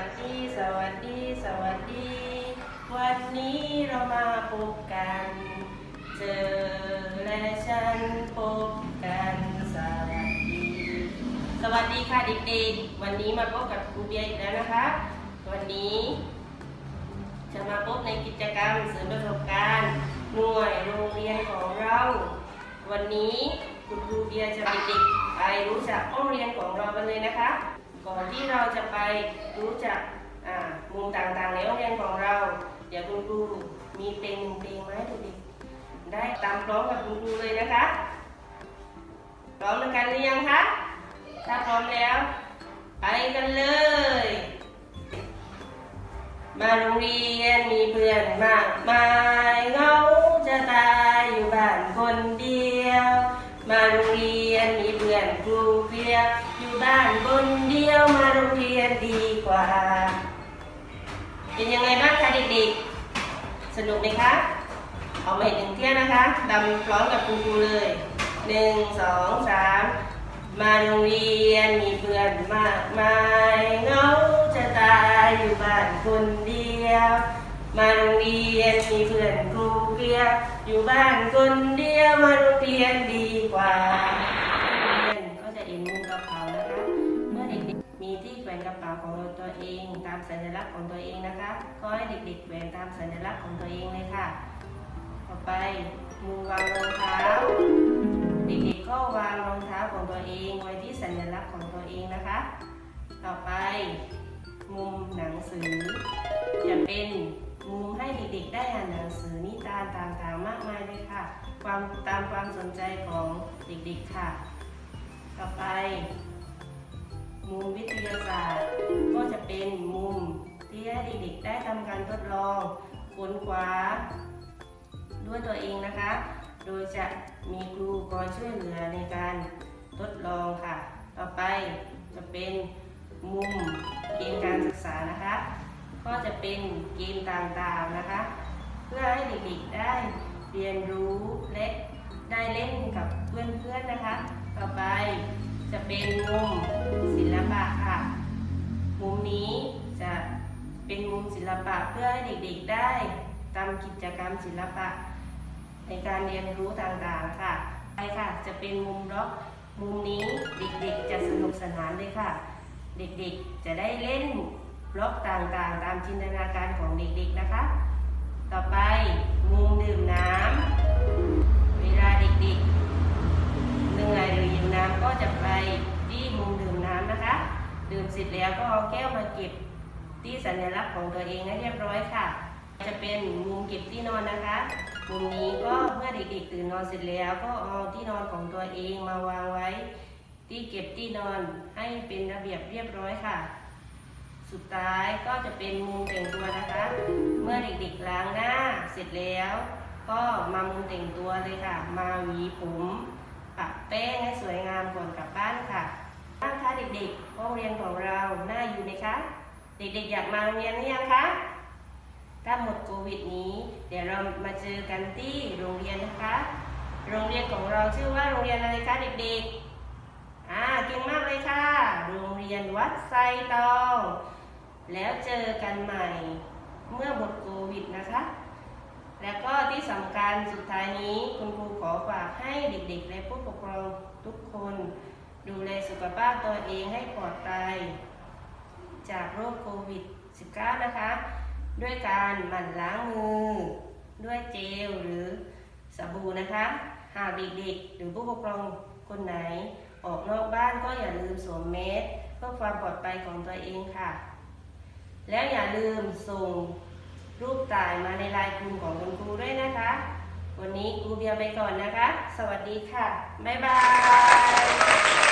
วัสดีสวัสดีสวัสดี วันนี้เรามาพบกัน เจอและฉันพบกันสวัสดี สวัสดีค่ะเด็กๆ วันนี้มาพบกับครูเบียอีกแล้วนะคะ วันนี้ จะมาพบในกิจกรรมเสริมประสบการณ์หน่วยโรงเรียนของเรา วันนี้คุณครูเบียจะมีเด็กไปรู้จักห้องเรียนของเรากันเลยนะคะ ก่อนที่เราจะไปรู้จักมุมต่างๆในห้องเรียนของเรา เดี๋ยวคุณครูมีเพลงหนึ่งเพลงมาให้เด็กๆได้ตามพร้อมกับคุณครูเลยนะคะพร้อมกันหรือยังคะถ้าพร้อมแล้ว ไปกันเลย มาโรงเรียนมีเพื่อนมากมายเงาจะตายอยู่บ้านคนเดียว มาโรงเรียนมีเพื่อนครูเพียบ บ้านคนเดียวมาโรงเรียนดีกว่า เป็นยังไงบ้างคะเด็กๆ สนุกไหมคะ เอาใหม่หนึ่งเที่ยวนะคะดำพร้อมกับครูเลยหนึ่งสองสามมาโรงเรียนมีเพื่อนมากมายเงาจะตายอยู่บ้านคนเดียว มาโรงเรียนมีเพื่อนครูเพียอยู่บ้านคนเดียวมาโรงเรียนดีกว่า วนกระเป๋าของตัวเอง ตามสัญลักษณ์ของตัวเองนะคะ ก็ให้เด็กๆแขวนตามสัญลักษณ์ของตัวเองเลยค่ะ ต่อไปมุมวางรองเท้า เด็กๆก็วางรองเท้าของตัวเองไว้ที่สัญลักษณ์ของตัวเองนะคะ ต่อไปมุมหนังสือ จะเป็นมุมให้เด็กๆได้อ่านหนังสือนิทานต่างๆ มากมายเลยค่ะ ความตามความสนใจของเด็กๆค่ะ นขวา ด้วยตัวเองนะคะ โดยจะมีครูคอยช่วยเหลือในการทดลองค่ะ ต่อไปจะเป็นมุมเกมการศึกษานะคะ ก็จะเป็นเกมต่างๆนะคะ เพื่อให้เด็กๆได้เรียนรู้และ เป็นมุมศิลปะเพื่อให้เด็กๆได้ทำกิจกรรมศิลปะ ในการเรียนรู้ต่างๆค่ะไปค่ะ จะเป็นมุมล็อกมุมนี้เด็กๆ จะสนุกสนานเลยค่ะ เด็กๆจะได้เล่นบล็อกต่างๆ ตามจินตนาการของเด็กๆนะคะ ต่อไปมุมดื่มน้ำเวลาเด็กๆเหนื่อยหรือหิวน้ำก็จะไปที่มุมดื่มน้ำนะคะ ดื่มเสร็จแล้วก็เอาแก้วมาเก็บ ที่สัญลักษณ์ของตัวเองให้เรียบร้อยค่ะ จะเป็นมุมเก็บที่นอนนะคะมุมนี้ก็เมื่อเด็กๆตื่นนอนเสร็จแล้วก็เอาที่นอนของตัวเองมาวางไว้ ที่เก็บที่นอนให้เป็นระเบียบเรียบร้อยค่ะ สุดท้ายก็จะเป็นมุมแต่งตัวนะคะ เมื่อเด็กๆล้างหน้าเสร็จแล้ว ก็มามุมแต่งตัวเลยค่ะ มาหวีผมปะแป้งให้สวยงามก่อนกลับบ้านค่ะบ้านคะเด็กๆห้องเรียนของเราน่าอยู่ไหมคะ เด็กๆอยากมาโรงเรียนหรือยังคะ ถ้าหมดโควิดนี้ เดี๋ยวเรามาเจอกันที่โรงเรียนนะคะ โรงเรียนของเราชื่อว่าโรงเรียนอะไรคะเด็กๆ อ่าเก่งมากเลยค่ะ โรงเรียนวัดไซตอง แล้วเจอกันใหม่ เมื่อหมดโควิดนะคะ แล้วก็ที่สำคัญสุดท้ายนี้คุณครูขอฝากให้เด็กๆ และผู้ปกครองทุกคน ดูแลสุขภาพตัวเองให้ปลอดภัย จากโรคโควิด -19 นะคะ ด้วยการหมั่นล้างมือ ด้วยเจลหรือสบู่นะคะ หากเด็กๆหรือผู้ปกครองคนไหน ออกนอกบ้านก็อย่าลืมสวมแมสเพื่อความปลอดภัยของตัวเองค่ะ แล้วอย่าลืมส่งรูปถ่ายมาในไลน์กลุ่มของคุณครูด้วยนะคะ วันนี้ครูเบียร์ไปก่อนนะคะ สวัสดีค่ะ บ๊ายบาย